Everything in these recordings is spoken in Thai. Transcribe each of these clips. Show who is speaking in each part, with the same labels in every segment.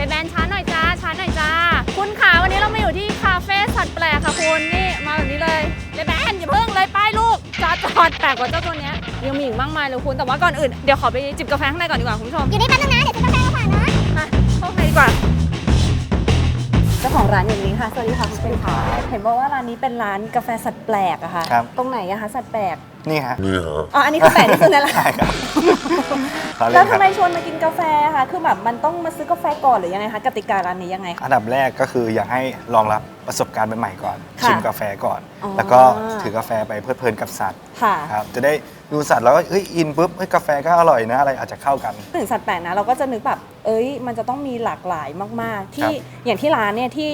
Speaker 1: เลแบนช้าหน่อยจ้าช้าหน่อยจ้า คุณขาวันนี้เรามาอยู่ที่คาเฟ่สัตว์แปลกค่ะคุณนี่มาแบบนี้เลยเลแบนอย่าเพิ่งเลยไปลูกจอดจอดแปลกกว่าเจ้าตัวเนี้ยยังมีอีกมากมายเลยคุณแต่ว่าก่อนอื่นเดี๋ยวขอไปจิบกาแฟข้างในก่อนดีกว่าคุณผู้ชม
Speaker 2: อยู่นี่แป๊บนึงนะเดี๋ยวซื้อกาแฟมาฝากเนาะ
Speaker 1: มาเข้าข้างในดีกว่าเจ้าของร้านอย่างนี้ ค่ะ สวัสดีค่ะคุณเป็นค่ะ เห็นบอกว่าร้านนี้เป็นร้านกาแฟสัตว์แปลกอะค่ะ
Speaker 3: ครับ
Speaker 1: ตรงไหนอะคะสัตว์แปลก
Speaker 3: นี่ฮะ
Speaker 1: อ๋อ อันนี้คือแปลกที่สุดในร้าน
Speaker 3: ใช่ครับขอเล่
Speaker 1: แล้ว
Speaker 3: นค
Speaker 1: ทำ
Speaker 3: รับ
Speaker 1: ไมชวนมากินกาแฟคะคือแบบมันต้องมาซื้อกาแฟก่อนหรือยังไงคะกติการ้านนี้ยังไงคะ
Speaker 3: อันดับแรกก็คืออยากให้ลองรับประสบการณ์ใหม่ๆก่อน
Speaker 1: ค่ะ
Speaker 3: ชิมกาแฟก่อน
Speaker 1: อ๋อ
Speaker 3: แล้วก็ถือกาแฟไปเพลิดเพลินกับสัตว์
Speaker 1: ค่ะ
Speaker 3: ครับ จะได้ดูสัตว์แล้วก็เฮ้ยอินปุ๊บเฮ้ยกาแฟก็อร่อยนะอะไรอาจจะเข้ากัน
Speaker 1: ถึงสัตว์แปลกนะเราก็จะนึกแบบ เอ้ย มันจะต้องมีหลากหลายมาก ๆ ที่
Speaker 3: ครับ
Speaker 1: อย่างที่ร้านเนี่ยที่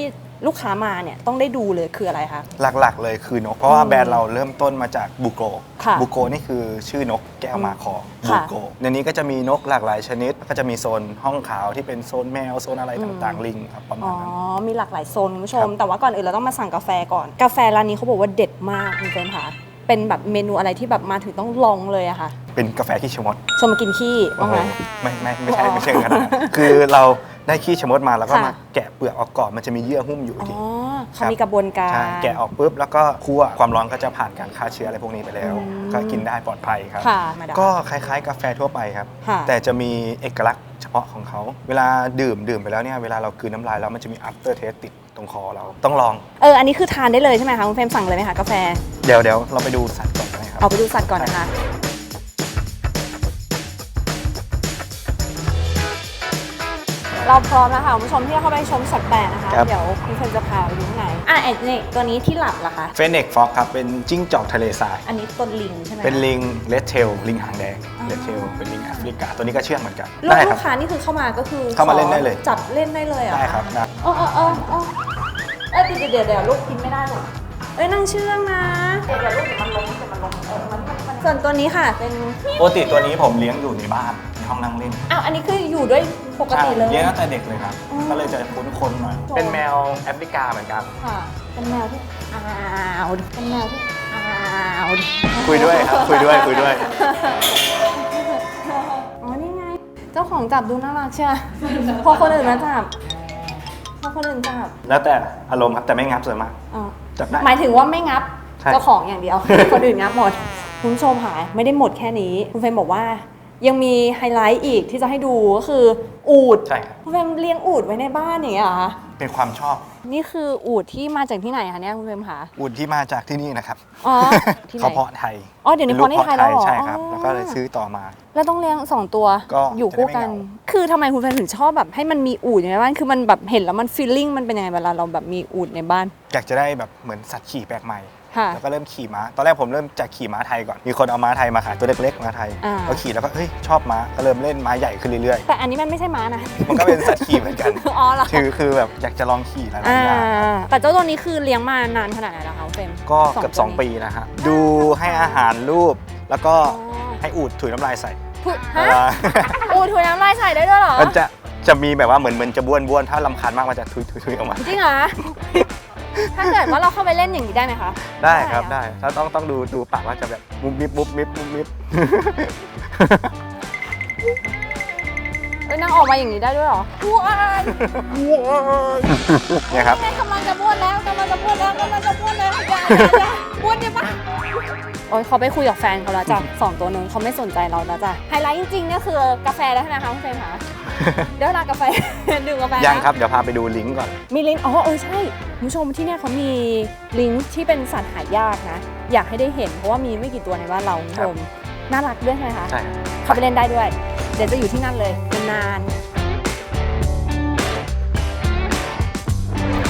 Speaker 1: ลูกค้ามาเนี่ยต้องได้ดูเลยคืออะไรคะ
Speaker 3: หลักๆ เลยคือนก เพราะว่า
Speaker 1: อืม
Speaker 3: แบรนด์เราเริ่มต้นมาจากบูโก
Speaker 1: ค่ะ
Speaker 3: บูโกนี่คือชื่อนกแก้วมาคอ
Speaker 1: ค่ะ
Speaker 3: บูโกในนี้ก็จะมีนกหลากหลายชนิด ก็จะมีโซนห้องขาวที่เป็นโซนแมวโซนอะไรต่างๆ ลิงครับประมา
Speaker 1: อ๋
Speaker 3: ณ
Speaker 1: อ
Speaker 3: นั้น
Speaker 1: มีหลากหลายโซนคุณผู้ชม
Speaker 3: ครับ
Speaker 1: แต่ว่าก่อนอื่นเราต้องมาสั่งกาแฟก่อน กาแฟร้านนี้เขาบอกว่าเด็ดมากคุณเฟรมค่ะ เป็นแบบเมนูอะไรที่แบบมาถึงต้องลองเลยอะค่ะ
Speaker 3: เป็นกาแฟขี้ชะมด
Speaker 1: ชวนมากินขี้ว่าไง
Speaker 3: ไม่ไม่ไม่ใช่
Speaker 1: อ๋อ
Speaker 3: ไม่ใช่ขนาดนั้นคือเราได้ขี้ชะมดมาแล้วก็
Speaker 1: ค่ะ
Speaker 3: มาแกะเปลือกออกก่อนมันจะมีเยื่อหุ้มอยู่
Speaker 1: อ๋อ
Speaker 3: ที
Speaker 1: เขามีกระบวนการ
Speaker 3: ใช่แกะออกปุ๊บแล้วก็คั่วความร้อนก็จะผ่านการฆ่าเชื้ออะไรพวกนี้ไปแล้ว
Speaker 1: อืม
Speaker 3: ก็กินได้ปลอดภัยครับ
Speaker 1: ค่ะมาดาม
Speaker 3: ก็คล้ายๆ กาแฟทั่วไปครับ
Speaker 1: ค่ะ
Speaker 3: แต่จะมีเอกลักษณ์เฉพาะของเขา เวลาดื่มดื่มไปแล้วเนี่ยเวลาเรากลืนน้ำลายแล้วมันจะมี after taste ติด ตรงคอเราต้องลอง
Speaker 1: เอออันนี้คือทานได้เลยใช่ไหมคะคุณเฟรมสั่งเลยไหมคะกาแฟ
Speaker 3: เดี๋ยวเดี๋ยวเราไปดูสัตว์ก่อนกันนะครับ
Speaker 1: เอาไปดูสัตว์ก่อนนะคะ เราพร้อมแล้วค่ะคุณผู้ชมที่จะเข้าไปชมสัตว์แปลกนะคะ
Speaker 3: ครับ
Speaker 1: เดี๋ยวคุณเฟรมจะพาไปดูข้างในอะไอ้นี่ตัวนี้ที่หลับล่ะคะ
Speaker 3: เฟนเน็กฟอกครับเป็นจิ้งจอกทะเลทราย
Speaker 1: อันนี้ต้นลิงใช่ไหมคะ
Speaker 3: เป็นลิงเลดเทลลิงหางแดง
Speaker 1: อ๋อ
Speaker 3: เลดเทลเป็นลิงแอฟริกา ตัวนี้ก็เชื่องเหมือนกัน
Speaker 1: ลูก
Speaker 3: ได้ค
Speaker 1: ลู
Speaker 3: รับ
Speaker 1: กค้านี่คือเข้ามาก็คือ
Speaker 3: เข้ามาเล่นได้เลย
Speaker 1: จับเล่นได้เลยเหรอะ
Speaker 3: ได้ครับได้
Speaker 1: อ๋ออ๋ออ๋อ อ๋อเอ้ยเดี๋ยวเดี๋ยวเดี๋ยวลูกกินไม่ได้หรอกเอ้ยนั่งเชื่องนะ เดี๋ยวเดี๋ยวลูกเดี๋ยวมันลงเดี๋ยวมันลงเออมันมันมันส่วนตัวนี้ค่ะเป็น
Speaker 3: ปกติตัวนี้ผมเลี้ยงอยู่ในบ้านในห้องนั่งเล่น
Speaker 1: อ้าวอันนี้คืออยู่ด้วยปกติเลย
Speaker 3: ใช่เลี้ยงตั้งแต่เด็กเลยครับ
Speaker 1: อ๋อ
Speaker 3: ก็เลยจะคุ้นๆหน่อย เป็นแมวแอฟริกาเหมือนกัน
Speaker 1: ค่ะ เป็นแมวที่อ้าวดิเป็นแมวที่อ้าวดิ
Speaker 3: คุยด้วยครับคุยด้วยคุยด้วย
Speaker 1: อ๋อนี่ไง เจ้าของจับดูน่ารักใช่ไหมพอคนอื่นมาจับ พอคนอื่นจับ
Speaker 3: แล้วแต่อารมณ์ครับแต่ไม่งับส่วนมาก
Speaker 1: อ๋อ
Speaker 3: จับได้
Speaker 1: หมายถึงว่าไม่งับ
Speaker 3: ใช่
Speaker 1: เจ้าของอย่างเดียว คนอื่นงับหมดคุณผู้ชมค่ะไม่ได้หมดแค่นี้ คุณเฟรมบอกว่า ยังมีไฮไลท์อีกที่จะให้ดูก็คืออูด
Speaker 3: ใช่ครับ
Speaker 1: คุณเฟรมเลี้ยงอูดไว้ในบ้านอย่างเงี้ยเหรอคะ
Speaker 3: เป็นความชอบ
Speaker 1: นี่คืออูดที่มาจากที่ไหนคะเนี่ยคุณเฟรมคะ
Speaker 3: อุ่นที่มาจากที่นี่นะครับ
Speaker 1: อ๋อที่ไหน
Speaker 3: เขาเพาะไทย
Speaker 1: อ๋อเดี๋ยวนี้
Speaker 3: ป็ลูก
Speaker 1: เพาะในไทยแล้วเหรอ
Speaker 3: ใช่ครับ
Speaker 1: อ๋อ
Speaker 3: แล้วก็เลยซื้อต่อมา
Speaker 1: แล้วต้องเลี้ยงสองตัว
Speaker 3: ก็
Speaker 1: อยู่คู่กัน
Speaker 3: จะได้ไม่เหง
Speaker 1: คือทำไมคุณแฟนถึงชอบแบบให้มันมีอูดอยู่ในบ้าน คือมันแบบเห็นแล้วมันฟีลลิ่งมันเป็นยังไงเวลาเราแบบมีอูดในบ้าน
Speaker 3: อยากจะได้แบบเหมือนสัตว์ขี่แปลกใหม่
Speaker 1: ค่ะ
Speaker 3: แล้วก็เริ่มขี่ม้า ตอนแรกผมเริ่มจากขี่ม้าไทยก่อน มีคนเอาม้าไทยมาขายตัวเล็กๆม้าไทย
Speaker 1: อ่า
Speaker 3: ก็ขี่แล้วก็เฮ้ยชอบม้า ก็เริ่มเล่นม้าใหญ่ขึ้นเรื่อย
Speaker 1: แต่อันนี้มันไม่ใช่ม้านะ
Speaker 3: ๆ มันก็เป็นสัตว์ขี่เหมือนกัน
Speaker 1: อ๋อเหรอ
Speaker 3: คือคือแบบอยากจะลองขี่หลาย
Speaker 1: อ่า
Speaker 3: ๆอย่างครับ
Speaker 1: แต่เจ้าตัวนี้คือเลี้ยงมานานขนาดไหนแล้วคะคุณเฟรม
Speaker 3: ก็เกือบ
Speaker 1: ตัวนี้
Speaker 3: 2ปีนะฮะ ดูให้อาหารรูป แล้วก็
Speaker 1: อ๋อ
Speaker 3: ให้อูดถุยน้ำลายใส่
Speaker 1: ถุย
Speaker 3: เว
Speaker 1: ฮะ
Speaker 3: ลา
Speaker 1: อูดถุยน้ำลายใส่ได้ด้วยเหรอ
Speaker 3: มันจะจะมีแบบว่าเหมือนเหมือนจะบ้วนบ้วนๆถ้าลำคาญมากมันจะถุยถุยถุยออกมา
Speaker 1: จริงเหรอ ถ้าเกิดว่าเราเข้าไปเล่นอย่างนี้ได้ไหมคะ
Speaker 3: ได้ครับ
Speaker 1: ได้
Speaker 3: ได้ถ้าต้องต้องดูดูปากว่าจะแบบมุบมิบมุบมิบมุบมิบ
Speaker 1: เอ้ยนั่งออกมาอย่างนี้ได้ด้วยเหรอว้าย
Speaker 3: เนี่ยครับ
Speaker 1: แม่กำลังจะบ้วนแล้วกำลังจะบ้วนแล้วกำลังจะบ้วนแล้วอย่าอย่าอย่าบ้วนได้ปะ โอ้ยเขาไปคุยกับแฟนเขาแล้วจ้ะสองตัวนึงเขาไม่สนใจเราแล้วจ้ะไฮไลท์จริงๆเนี่ยคือกาแฟแล้วใช่ไหมคะคุณเฟรมคะเดี๋ยวเวลากาแฟดื่มกาแฟนะ
Speaker 3: ยังครับ เดี๋ยวพาไปดูลิงก์ก่อน
Speaker 1: มีลิงก์อ๋อเออใช่คุณผู้ชมที่เนี่ยเขามีลิงก์ที่เป็นสัตว์หายากนะ อยากให้ได้เห็นเพราะว่ามีไม่กี่ตัวในบ้านเราคุณผู้ชมน่ารักด้วยใช่ไหมคะ
Speaker 3: ใช่ครับ
Speaker 1: เข้าไปเล่นได้ด้วย เดี๋ยวจะอยู่ที่นั่นเลยนาน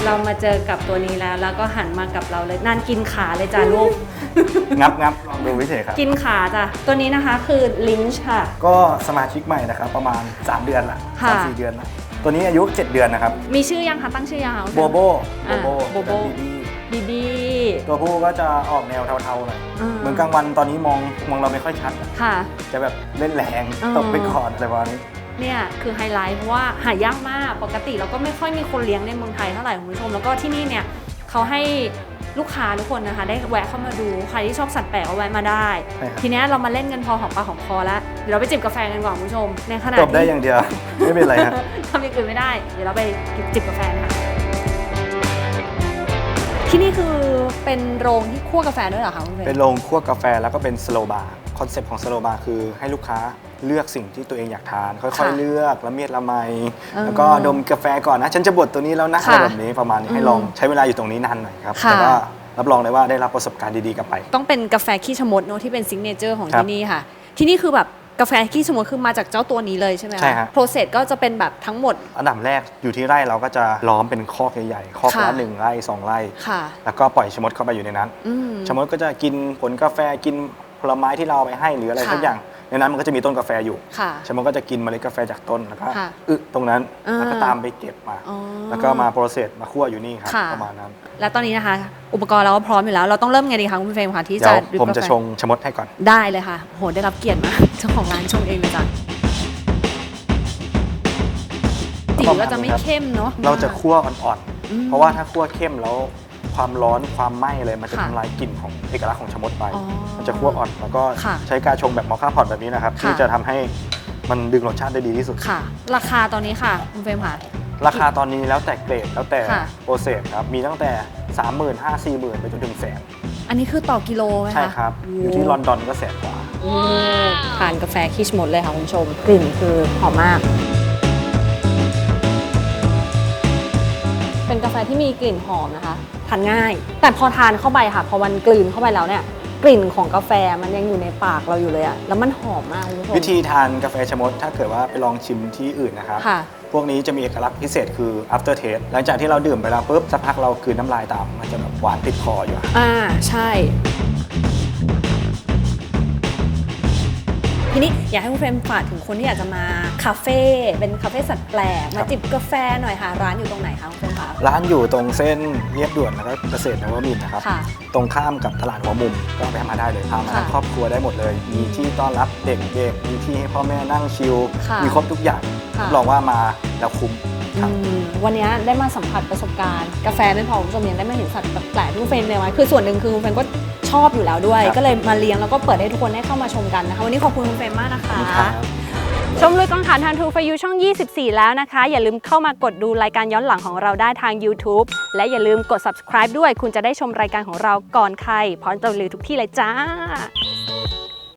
Speaker 1: เรามาเจอกับตัวนี้แล้ว แล้วก็หันมากับเราเลยนานกินขาเลยจ้ะลูก
Speaker 3: งับงับลองดูวิเศษครับ
Speaker 1: กินขาจ้ะตัวนี้นะคะคือลินช์ค่ะ
Speaker 3: ก็สมาชิกใหม่นะครับประมาณ 3 เดือนละ
Speaker 1: ค่ะ
Speaker 3: สามสี่เดือนละตัวนี้อายุ 7 เดือนนะครับ
Speaker 1: มีชื่อยังคะตั้งชื่อยังคะ
Speaker 3: โบโบ
Speaker 1: อ่า
Speaker 3: โบ
Speaker 1: โบโบ
Speaker 3: บีบี
Speaker 1: บีบี
Speaker 3: ตัวผู้ก็จะออกแนวเทาๆหน่อยเหมือนกลางวันตอนนี้มองมองเราไม่ค่อยชัดอะ
Speaker 1: ค่ะ
Speaker 3: จะแบบเล่นแรง
Speaker 1: อ๋อ
Speaker 3: ตกไปก่อนอะไรประมาณนี้
Speaker 1: เนี่ยคือไฮไลท์เพราะว่าหายากมากปกติเราก็ไม่ค่อยมีคนเลี้ยงในเมืองไทยเท่าไหร่คุณผู้ชม แล้วก็ที่นี่เนี่ยเขาให้ลูกค้าทุกคนนะคะ ได้แวะเข้ามาดูใครที่ชอบสัตว์แปลกก็แวะมาได้
Speaker 3: ใช่ครับ
Speaker 1: ทีเนี้ยเรามาเล่นกันพอหอมปากหอมคอแล้วเดี๋ยวเราไปจิบกาแฟกันก่อนคุณผู้ชมในขณะ
Speaker 3: จบได้
Speaker 1: ที่
Speaker 3: อย่างเดียว ไม่เป็นไรครับ
Speaker 1: ทำอย่างอื่นไม่ได้ เดี๋ยวเราไปจิบกาแฟกันค่ะ ที่นี่คือเป็นโรงที่คั่วกาแฟด้วยเหรอคะคุณเฟร
Speaker 3: เป็น
Speaker 1: ม
Speaker 3: โรงคั่วกาแฟแล้วก็เป็นสโลบาร์คอนเซปต์ของสโลบาร์คือให้ลูกค้า เลือกสิ่งที่ตัวเองอยากทาน ค่อย
Speaker 1: ค่ะ
Speaker 3: ๆเลือกละเมียดละไม
Speaker 1: เออ
Speaker 3: แล้วก็ดมกาแฟก่อนนะ ฉันจะบดตัวนี้แล้วนะ
Speaker 1: ค่ะ
Speaker 3: อะไรแบบนี้ประมาณนี้ให้
Speaker 1: อืม
Speaker 3: ลองใช้เวลาอยู่ตรงนี้นานหน่อยครับ
Speaker 1: ค่ะ
Speaker 3: แต่ก็รับรองได้ว่าได้รับประสบการณ์ดีๆกลับไป
Speaker 1: ต้องเป็นกาแฟขี้ชะมดเนอะที่เป็นซิงเนเจอร์ของ
Speaker 3: ครับ
Speaker 1: ที่นี่ค่ะ ที่นี่คือแบบกาแฟขี้ชะมดคือมาจากเจ้าตัวนี้เลยใช่ไหมคะ
Speaker 3: ใช่ฮะ
Speaker 1: โปรเซสก็จะเป็นแบบทั้งหมด
Speaker 3: อันดับแรกอยู่ที่ไร่เราก็จะล้อมเป็นคอกใหญ่ๆคอก
Speaker 1: ค่ะ
Speaker 3: ละหนึ่งไร่สองไร่
Speaker 1: ค่ะ
Speaker 3: แล้วก็ปล่อยชะมดเข้าไปอยู่ในนั้น
Speaker 1: อืม
Speaker 3: ชะมดก็จะกินผลกาแฟกินผลไม้ที่เราเอาไปให้หรืออะไร
Speaker 1: ค่ะ
Speaker 3: สักอย่าง ในนั้นมันก็จะมีต้นกาแฟอยู่
Speaker 1: ค่ะ
Speaker 3: ชะมดก็จะกินเมล็ดกาแฟจากต้นแล้วก็
Speaker 1: ค่ะ
Speaker 3: อึตรงนั้น
Speaker 1: อ่า
Speaker 3: แล้วก็ตามไปเก็บมา
Speaker 1: อ๋อ
Speaker 3: แล้วก็มาโปรเซสมาคั่วอยู่นี่ครับ
Speaker 1: ค่ะ
Speaker 3: ประมาณนั้น
Speaker 1: และตอนนี้นะคะ อุปกรณ์เราก็พร้อมอยู่แล้ว เราต้องเริ่มไงดีคะคุณเฟรมคะที่
Speaker 3: เดี๋
Speaker 1: จะ
Speaker 3: ยว
Speaker 1: ดริป
Speaker 3: ผมจะ
Speaker 1: กาแฟ
Speaker 3: ชงชะมดให้ก่อน
Speaker 1: ได้เลยค่ะโหได้รับเกียรติมากเจ้าของร้านชงเองเลยจ้ะสีก็จะไม่เข้มเนาะ
Speaker 3: เราจะคั่วอ่อน
Speaker 1: อืม
Speaker 3: ๆ เพราะว่าถ้าคั่วเข้มแล้ว ความร้อนความไหม้เลยมันจะ
Speaker 1: ค่ะ
Speaker 3: ทำลายกลิ่นของเอกลักษณ์ของชะมดไป
Speaker 1: อ๋อ
Speaker 3: มันจะคั่วอ่อนแล้วก็
Speaker 1: ค่ะ
Speaker 3: ใช้การชงแบบมอคค่าพอตแบบนี้นะครับ
Speaker 1: ค่ะ
Speaker 3: ที่จะทำให้มันดึงรสชาติได้ดีที่สุด
Speaker 1: ค่ะ ราคาตอนนี้ค่ะ คุณเฟรมค่ะ
Speaker 3: ราคาตอนนี้แล้วแต่เกรดแล้วแต่
Speaker 1: ค่ะ
Speaker 3: โปรเซสครับมีตั้งแต่ 3 5 0 0 0 0 4 0 0 0 0 ไปจนถึงแสน
Speaker 1: อันนี้คือต่อกิโลไหมคะ
Speaker 3: ใช่ครับ อยู่ที่ลอนดอนก็แสนกว่า
Speaker 1: โอ้ทานกาแฟคิชหมดเลยค่ะคุณผู้ชม กลิ่นคือหอมมาก เป็นกาแฟที่มีกลิ่นหอมนะคะ ทานง่าย แต่พอทานเข้าไปค่ะ พอมันกลืนเข้าไปแล้วเนี่ยกลิ่นของกาแฟมันยังอยู่ในปากเราอยู่เลยอะแล้วมันหอมมากคุณผู้ชม
Speaker 3: วิธีทานกาแฟชะมดถ้าเกิดว่าไปลองชิมที่อื่นนะครับ
Speaker 1: ค่ะ
Speaker 3: พวกนี้จะมีเอกลักษณ์พิเศษคือ after taste หลังจากที่เราดื่มไปแล้วปุ๊บสักพักเรากลืนน้ำลายตามมันจะแบบหวานติดคออยู่อะ
Speaker 1: อ่าใช่ ทีนี้อยากให้คุณเฟรมฝากถึงคนที่อยากจะมาคาเฟ่เป็นคาเฟ่สัตว์แปลก มาจิบกาแฟหน่อยค่ะ ร้านอยู่ตรงไหนคะคุณเฟรมคะ
Speaker 3: ร้านอยู่ตรงเส้นเรียบด่วนแล้วก็เกษตรนวมินทร์นะครับ
Speaker 1: ค่ะ
Speaker 3: ตรงข้ามกับตลาดหัวมุมก็แวะมาได้เลยพามา
Speaker 1: ค่ะ
Speaker 3: ทั้งครอบครัวได้หมดเลย มีที่ต้อนรับเด็กๆมีที่ให้พ่อแม่นั่งชิล
Speaker 1: ค่ะ
Speaker 3: มีครบทุกอย่าง
Speaker 1: ค่ะ
Speaker 3: รับรองว่ามาแล้วคุ้ม ครับ
Speaker 1: อืมวันนี้ได้มาสัมผัสประสบการณ์กาแฟไม่พอคุณผู้ชมยังได้มาเห็นสัตว์แปลกๆที่คุณเฟรมเลี้ยงไว้คือส่วนหนึ่งคือคุณเฟรมก็ชอบอยู่แล้วด้วย
Speaker 3: ครับ
Speaker 1: ก็เลยมาเลี้ยงแล้วก็เปิดให้ทุกคนได้เข้ามาชมกันนะคะวันนี้ขอบคุณคุณเฟรมมากนะ
Speaker 3: ขอบ
Speaker 1: คะ
Speaker 3: คุณครับ
Speaker 1: ชมลุยกองถ่านทางทูฟยูช่อง 24 แล้วนะคะ อย่าลืมเข้ามากดดูรายการย้อนหลังของเราได้ทาง YouTube และอย่าลืมกด subscribe ด้วย คุณจะได้ชมรายการของเราก่อนใครพร้อมจะรีวิวทุกที่เลยจ้า